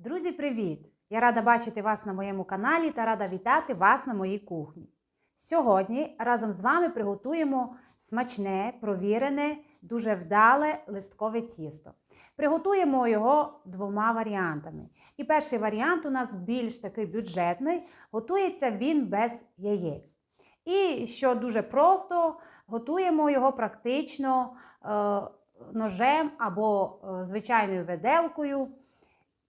Друзі, привіт! Я рада бачити вас на моєму каналі та рада вітати вас на моїй кухні. Сьогодні разом з вами приготуємо смачне, провірене, дуже вдале листкове тісто. Приготуємо його двома варіантами. І перший варіант у нас більш такий бюджетний, готується він без яєць. І що дуже просто, готуємо його практично е, ножем або е, звичайною виделкою.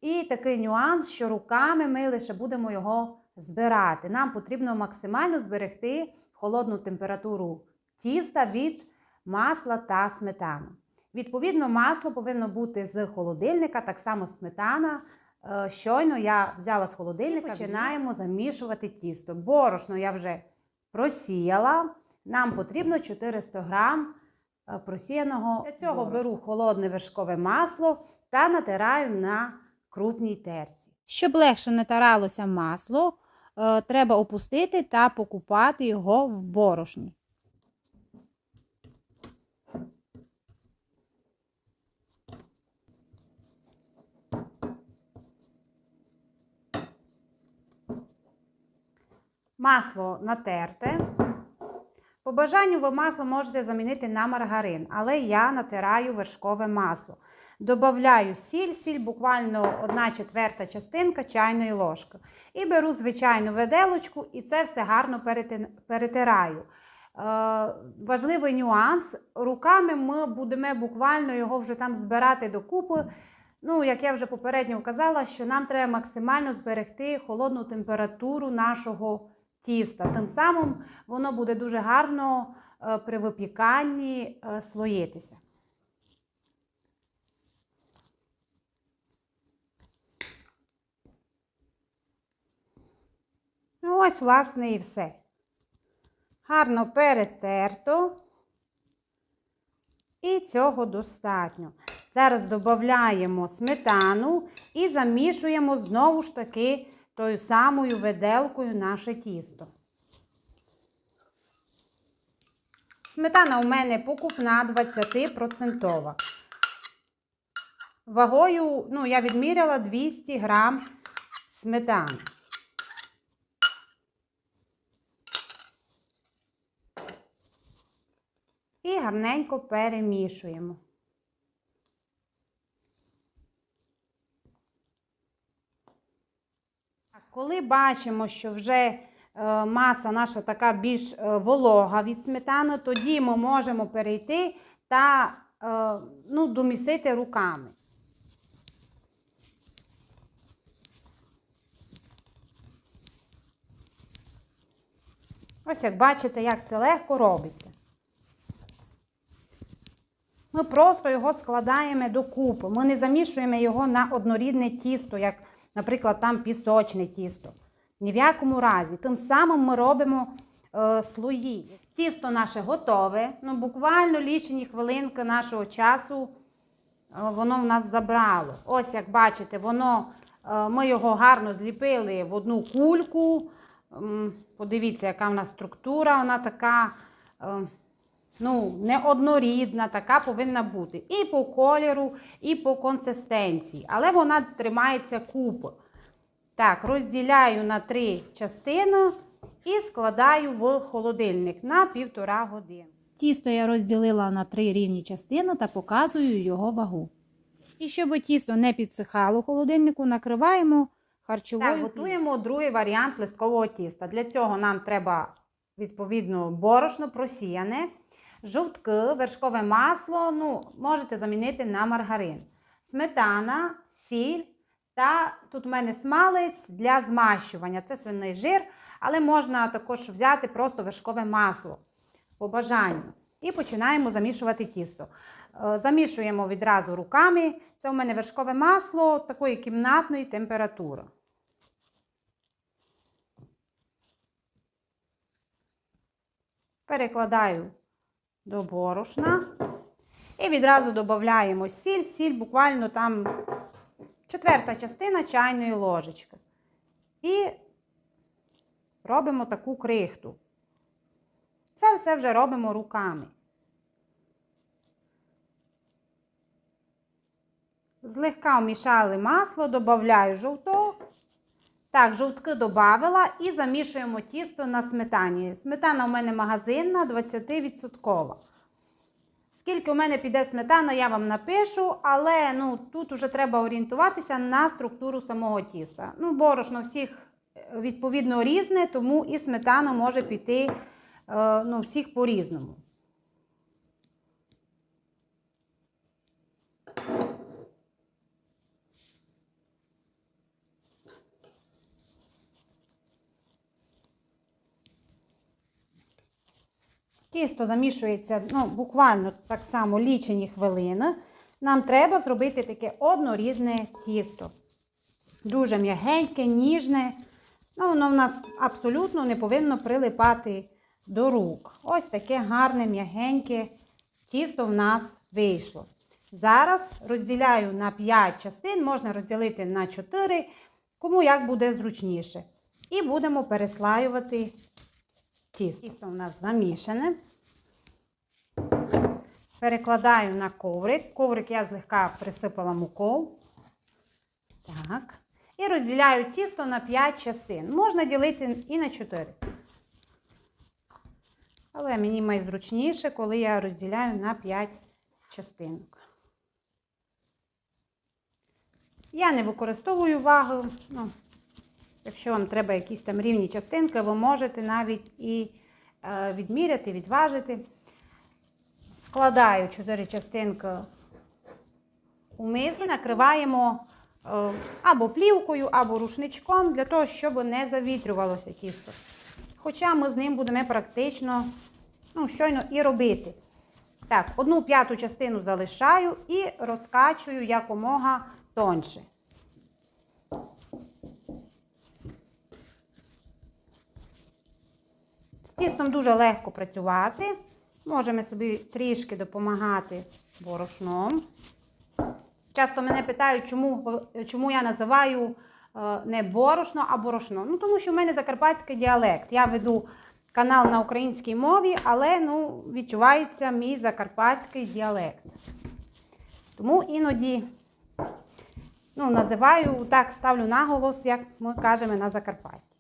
І такий нюанс, що руками ми лише будемо його збирати. Нам потрібно максимально зберегти холодну температуру тіста від масла та сметани. Відповідно, масло повинно бути з холодильника, так само сметана. Е, Щойно я взяла з холодильника, починаємо замішувати тісто. Борошно я вже просіяла. Нам потрібно 400 грам е, просіяного. Для цього беру холодне вершкове масло та натираю на крупній терці. Щоб легше натиралося масло, е, треба опустити та покупати його в борошні. Масло натерте. По бажанню ви масло можете замінити на маргарин, але я натираю вершкове масло. Добавляю сіль, сіль буквально 1 четверта частинка чайної ложки. І беру звичайну виделочку і це все гарно перетираю. Е, важливий нюанс. Руками ми будемо буквально його вже там збирати докупи. Ну, як я вже попередньо казала, що нам треба максимально зберегти холодну температуру нашого тіста. Тим самим воно буде дуже гарно е, при випіканні е, слоїтися. Ну, ось, власне, і все. Гарно перетерто. І цього достатньо. Зараз додаємо сметану і замішуємо знову ж таки тою самою виделкою наше тісто. Сметана у мене покупна 20%. Вагою, ну, я відміряла 200 грам сметани. І гарненько перемішуємо. Коли бачимо, що вже е, маса наша така більш е, волога від сметани, тоді ми можемо перейти та е, ну, домісити руками. Ось як бачите, як це легко робиться. Ми просто його складаємо докупи. Ми не замішуємо його на однорідне тісто, як, наприклад, там пісочне тісто. Ні в якому разі. Тим самим ми робимо е, слої. Тісто наше готове. Ну, Буквально лічені хвилинки нашого часу е, воно в нас забрало. Ось, як бачите, воно, е, ми його гарно зліпили в одну кульку. М, Подивіться, яка в нас структура, вона така. Е, ну, неоднорідна, така повинна бути. І по кольору, і по консистенції. Але вона тримається купи. Так, розділяю на три частини і складаю в холодильник на півтора години. Тісто я розділила на три рівні частини та показую його вагу. І щоб тісто не підсихало в холодильнику, накриваємо харчовою. Так, готуємо другий варіант листкового тіста. Для цього нам треба, відповідно, борошно просіяне. Жовтки, вершкове масло, ну, можете замінити на маргарин. Сметана, сіль та тут у мене смалець для змащування. Це свиний жир, але можна також взяти просто вершкове масло по бажанню. І починаємо замішувати тісто. Е, Замішуємо відразу руками. Це у мене вершкове масло такої кімнатної температури. Перекладаю до борошна. І відразу додаємо сіль, сіль буквально там четверта частина чайної ложечки. І робимо таку крихту. Це все вже робимо руками. Злегка вмішали масло, додаю жовток. Так, жовтки додавила і замішуємо тісто на сметані. Сметана у мене магазинна, 20%. Скільки у мене піде сметана, я вам напишу, але ну, тут вже треба орієнтуватися на структуру самого тіста. Ну, борошно всіх е, відповідно різне, тому і сметана може піти е, ну, всіх по-різному. Тісто замішується ну, буквально так само лічені хвилини. Нам треба зробити таке однорідне тісто. Дуже м'ягеньке, ніжне. Ну, воно в нас абсолютно не повинно прилипати до рук. Ось таке гарне, м'ягеньке тісто в нас вийшло. Зараз розділяю на 5 частин, можна розділити на 4, кому як буде зручніше. І будемо переслаювати тісто. Тісто у нас замішане. Перекладаю на коврик. Коврик я злегка присипала мукою. Так. І розділяю тісто на 5 частин. Можна ділити і на 4. Але мені найзручніше, коли я розділяю на 5 частинок. Я не використовую вагу. Ну, Якщо вам треба якісь там рівні частинки, ви можете навіть і е, відміряти, відважити. Складаю 4 частинки у миску, накриваємо е, або плівкою, або рушничком, для того, щоб не завітрювалося тісто. Хоча ми з ним будемо практично ну, щойно і робити. Так, одну п'яту частину залишаю і розкачую якомога тонше. З тістом дуже легко працювати. Можемо собі трішки допомагати борошном. Часто мене питають, чому, чому я називаю е, не борошно, а борошно. Ну, тому що в мене закарпатський діалект. Я веду канал на українській мові, але ну, відчувається мій закарпатський діалект. Тому іноді ну, називаю, так ставлю наголос, як ми кажемо на Закарпатті.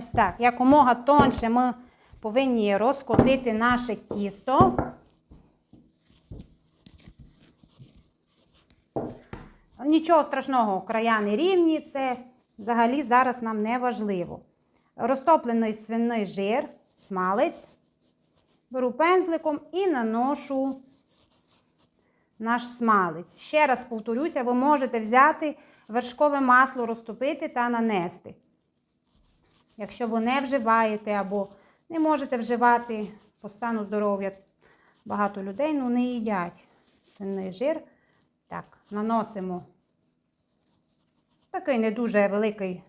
Ось так. Якомога тонше ми повинні розкотити наше тісто. Нічого страшного, края не рівні, це взагалі зараз нам не важливо. Розтоплений свиний жир, смалець. Беру пензликом і наношу наш смалець. Ще раз повторюся, ви можете взяти вершкове масло, розтопити та нанести. Якщо ви не вживаєте або не можете вживати по стану здоров'я, багато людей ну, не їдять свиний жир. Так, наносимо такий не дуже великий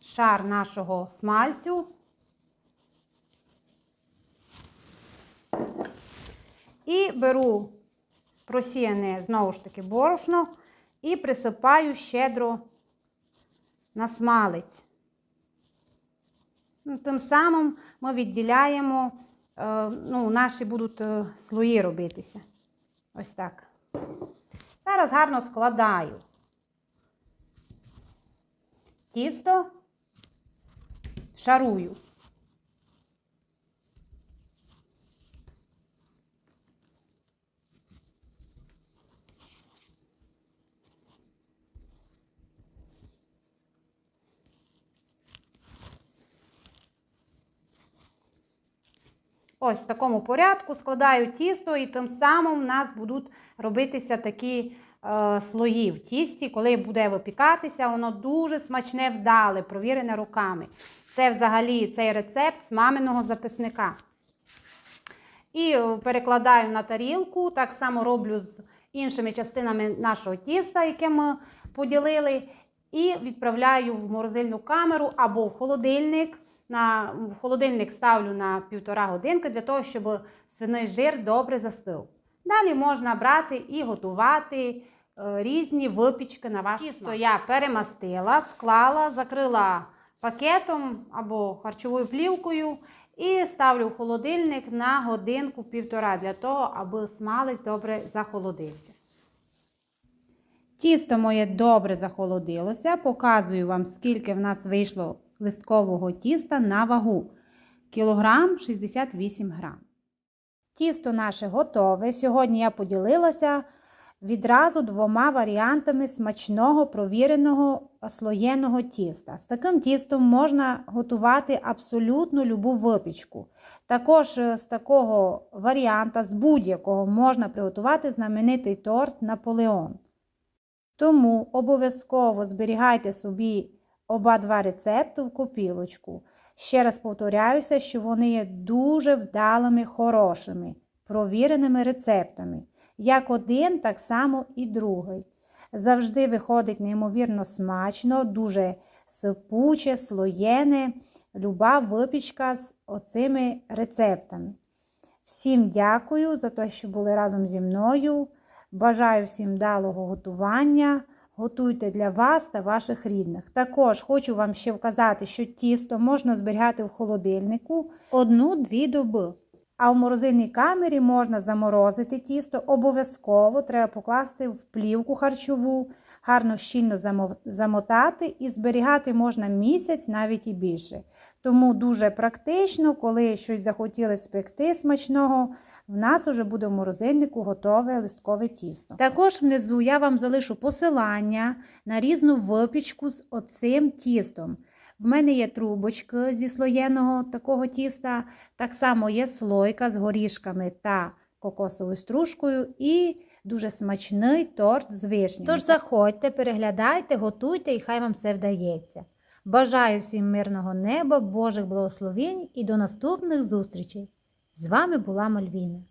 шар нашого смальцю. І беру просіяне знову ж таки борошно і присипаю щедро на смалець. Ну, Тим самим ми відділяємо, е, ну, наші будуть е, слої робитися. Ось так. Зараз гарно складаю тісто, шарую. Ось в такому порядку складаю тісто, і тим самим в нас будуть робитися такі е, слої в тісті, коли буде випікатися, воно дуже смачне вдале, провірене руками. Це взагалі цей рецепт з маминого записника. І е, перекладаю на тарілку, так само роблю з іншими частинами нашого тіста, яке ми поділили. І відправляю в морозильну камеру або в холодильник. На, в холодильник ставлю на півтора годинки для того, щоб свиний жир добре застив. Далі можна брати і готувати е, різні випічки на ваш Тісто я перемастила, склала, закрила пакетом або харчовою плівкою і ставлю в холодильник на годинку-півтора для того, аби смалець добре захолодився. Тісто моє добре захолодилося. Показую вам, скільки в нас вийшло листкового тіста на вагу. Кілограм 68 грам. Тісто наше готове. Сьогодні я поділилася відразу двома варіантами смачного провіреного слоєного тіста. З таким тістом можна готувати абсолютно любу випічку. Також е, з такого варіанта, з будь-якого можна приготувати знаменитий торт Наполеон. Тому обов'язково зберігайте собі оба два рецепти в копілочку. Ще раз повторяюся, що вони є дуже вдалими, хорошими, провіреними рецептами. Як один, так само і другий. Завжди виходить неймовірно смачно, дуже сипуче, слоєне, люба випічка з оцими рецептами. Всім дякую за те, що були разом зі мною. Бажаю всім вдалого готування. Готуйте для вас та ваших рідних. Також хочу вам ще вказати, що тісто можна зберігати в холодильнику одну-дві доби. А в морозильній камері можна заморозити тісто. Обов'язково треба покласти в плівку харчову, гарно щільно замотати і зберігати можна місяць, навіть і більше. Тому дуже практично, коли щось захотіли спекти смачного, в нас вже буде в морозильнику готове листкове тісто. Також внизу я вам залишу посилання на різну випічку з оцим тістом. В мене є трубочки зі слоєного такого тіста, так само є слойка з горішками та кокосовою стружкою і дуже смачний торт з вишнями. Тож заходьте, переглядайте, готуйте і хай вам все вдається. Бажаю всім мирного неба, Божих благословень і до наступних зустрічей! З вами була Мальвіна.